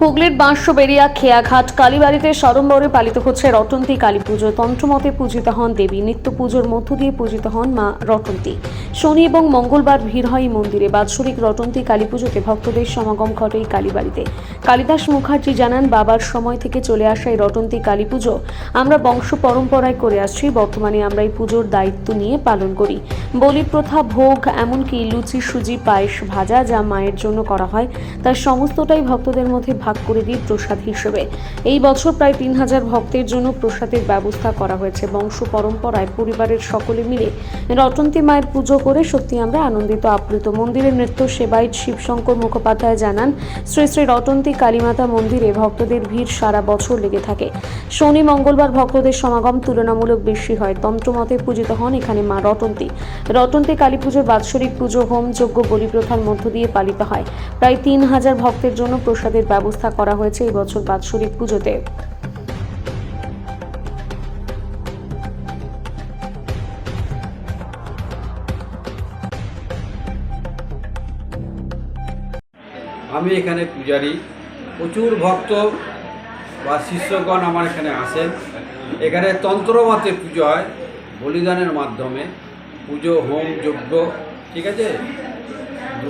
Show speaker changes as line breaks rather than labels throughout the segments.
হুগলির বাঁশবেড়িয়া, খেয়াঘাট, কালীবাড়িতে সরম্বরে পালিত হচ্ছে রটন্তী কালী পুজো। তন্ত্রমতে পূজিত হন দেবী। নিত্য পুজোর মধ্য দিয়ে পূজিত হন মা রটন্তী। শনি এবং মঙ্গলবার ভিড় হয় মন্দিরে। বাৎসরিক রটন্তী কালী পুজোতে ভক্তদের সমাগম ঘটে এই কালীবাড়িতে। কালিদাস মুখার্জি জানান, বাবার সময় থেকে চলে আসা এই রটন্তী কালী পুজো আমরা বংশ পরম্পরায় করে আসছি। বর্তমানে আমরা এই পুজোর দায়িত্ব নিয়ে পালন করি। বলি প্রথা, ভোগ, এমনকি লুচি, সুজি, পায়েস ভাজা যা মায়ের জন্য করা হয় তার সমস্তটাই ভক্তদের মধ্যে ভাগ করে দিই প্রসাদ হিসেবে। এই বছর প্রায় তিন হাজার ভক্তের জন্য প্রসাদের ব্যবস্থা করা হয়েছে। বংশ পরম্পরায় পরিবারের সকলে মিলে রটন্তী মায়ের পুজো করে সত্যি আমরা আনন্দিত, আপ্লুত। মন্দিরের নৃত্য সেবায়িত শিবশঙ্কর মুখোপাধ্যায় জানান, শ্রী শ্রী রটন্তী কালীমাতা মন্দিরে ভক্তদের ভিড় সারা বছর লেগে থাকে। শনি, মঙ্গলবার ভক্তদের সমাগম তুলনামূলক বেশি হয়। তন্ত্রমতে পূজিত হন এখানে মা রটন্তী। রটন্তী কালী পুজোর বাৎসরিক পুজো হোম যজ্ঞ বলি প্রথার মধ্য দিয়ে পালিত হয়। প্রায় তিন হাজার ভক্তের জন্য প্রসাদের ব্যবস্থা করা হয়েছে এই বছর বাৎসরিক পুজোতে।
আমি এখানে পূজারি। প্রচুর ভক্ত বা শিষ্যগণ আমার এখানে আসেন। এখানে তন্ত্রমতে পুজো হয়, বলিদানের মাধ্যমে। পুজো হোম যজ্ঞ, ঠিক আছে?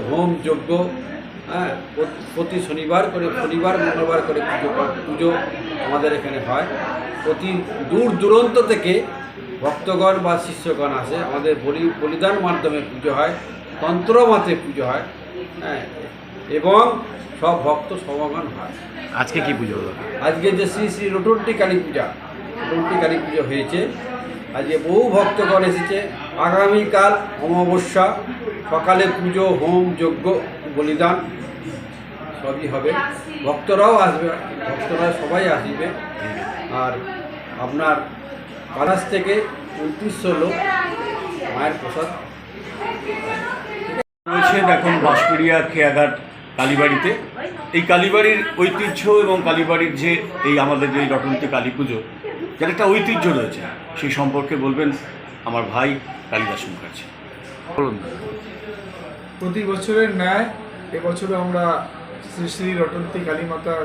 হোম যজ্ঞ হ্যাঁ প্রতি শনিবার করে শনিবার মঙ্গলবার করে পুজো পুজো আমাদের এখানে হয়। প্রতি দূর দূরান্ত থেকে ভক্তগণ বা শিষ্যগণ আসে। আমাদের বলি বলিদান মাধ্যমে পুজো হয় তন্ত্রমতে পুজো হয় হ্যাঁ এবং সব ভক্ত সমাগম হয়।
আজকে কি পুজো হলো?
আজকে যে শ্রী শ্রী রটন্টি কালী পূজা রটন্টি কালী পুজো হয়েছে। আজকে বহু ভক্তগণ এসেছে। আগামীকাল অমাবস্যা সকালে পুজো হোম যজ্ঞ বলিদান। সবই হবে। ভক্তরাও আসবে ভক্তরা সবাই আসবে। আর আপনার পালাস থেকে উনত্রিশশো লোক মায়ের প্রসাদ।
রয়েছেন এখন বাঁশপুরিয়া খেয়াঘাট কালীবাড়িতে। এই কালীবাড়ির ঐতিহ্য এবং কালীবাড়ির যে এই আমাদের যে রটন্তী কালী পুজো যার একটা ঐতিহ্য রয়েছে। সেই সম্পর্কে বলবেন আমার ভাই কালিদাস মুখার্জি। বলুন।
প্রতি বছরের ন্যায় এবছরও আমরা শ্রী শ্রী রটন্তী কালীমাতার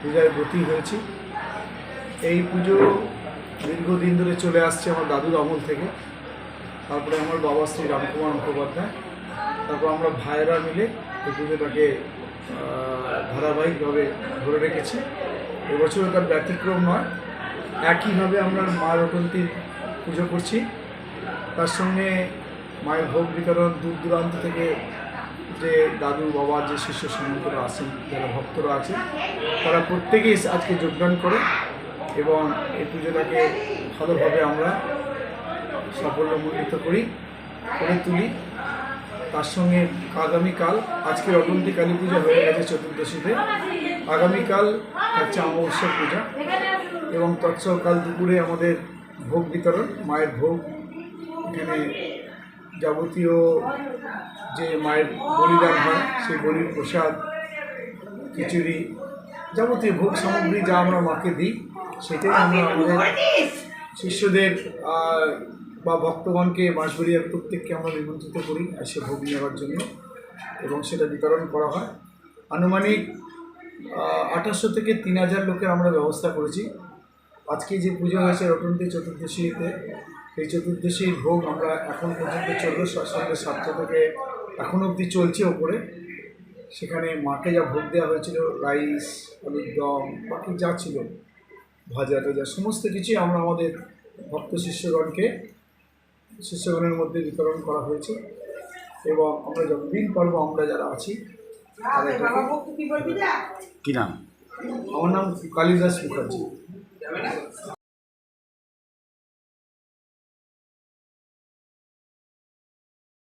পূজায় ব্রতী হয়েছি। এই পুজো দীর্ঘদিন ধরে চলে আসছে আমার দাদুর আমল থেকে। তারপরে আমার বাবা শ্রী রামকুমার মুখোপাধ্যায়। তারপর আমরা ভাইয়েরা মিলে এই পুজোটাকে ধারাবাহিকভাবে ধরে রেখেছি। এবছরও তার ব্যতিক্রম নয়। একইভাবে আমরা মা রটন্তীর পুজো করছি। তার সঙ্গে মায়ের ভোগ বিতরণ দূর দূরান্ত থেকে যে দাদু বাবার যে শিষ্য সামন্তরা আছেন, যারা ভক্তরা আছেন, তারা প্রত্যেকেই আজকে যোগদান করে এবং এই পুজোটাকে ভালোভাবে আমরা সাফল্যমণ্ডিত করি, করে তুলি। তার সঙ্গে আগামীকাল আজকে রটন্তী কালী পূজা হয়ে গেছে চতুর্দশীতে। আগামীকাল হচ্ছে অমাবস্যা পূজা এবং তৎসকাল দুপুরে আমাদের ভোগ বিতরণ, মায়ের ভোগ। এখানে যাবতীয় যে মায়ের বলিদান হয় সেই বলির প্রসাদ খিচুড়ি যাবতীয় ভোগ সামগ্রী যা আমরা মাকে দিই সেটাই আমরা আমাদের শিষ্যদের বা ভক্তগণকে বাঁশবাড়িয়ার প্রত্যেককে আমরা নিমন্ত্রিত করি সে ভোগ নেওয়ার জন্য এবং সেটা বিতরণ করা হয়। আনুমানিক আঠাশশো থেকে তিন হাজার লোকের আমরা ব্যবস্থা করেছি। আজকে যে পুজো হয়েছে রটন্তী চতুর্দশীতে এই চতুর্দশীর ভোগ আমরা এখন পর্যন্ত চলল সন্ধ্যে সাতটা থেকে এখন অবধি চলছে ওপরে। সেখানে মাকে যা ভোগ দেওয়া হয়েছিল রাইস আলুর দম বাকি যা ছিল ভাজা টাজা সমস্ত কিছুই আমরা আমাদের ভক্ত শিষ্যগণকে শিষ্যগণের মধ্যে বিতরণ করা হয়েছে। এবং আমরা যতদিন পারব আমরা যারা আছি
কি নাম?
আমার নাম কালিদাস মুখার্জি।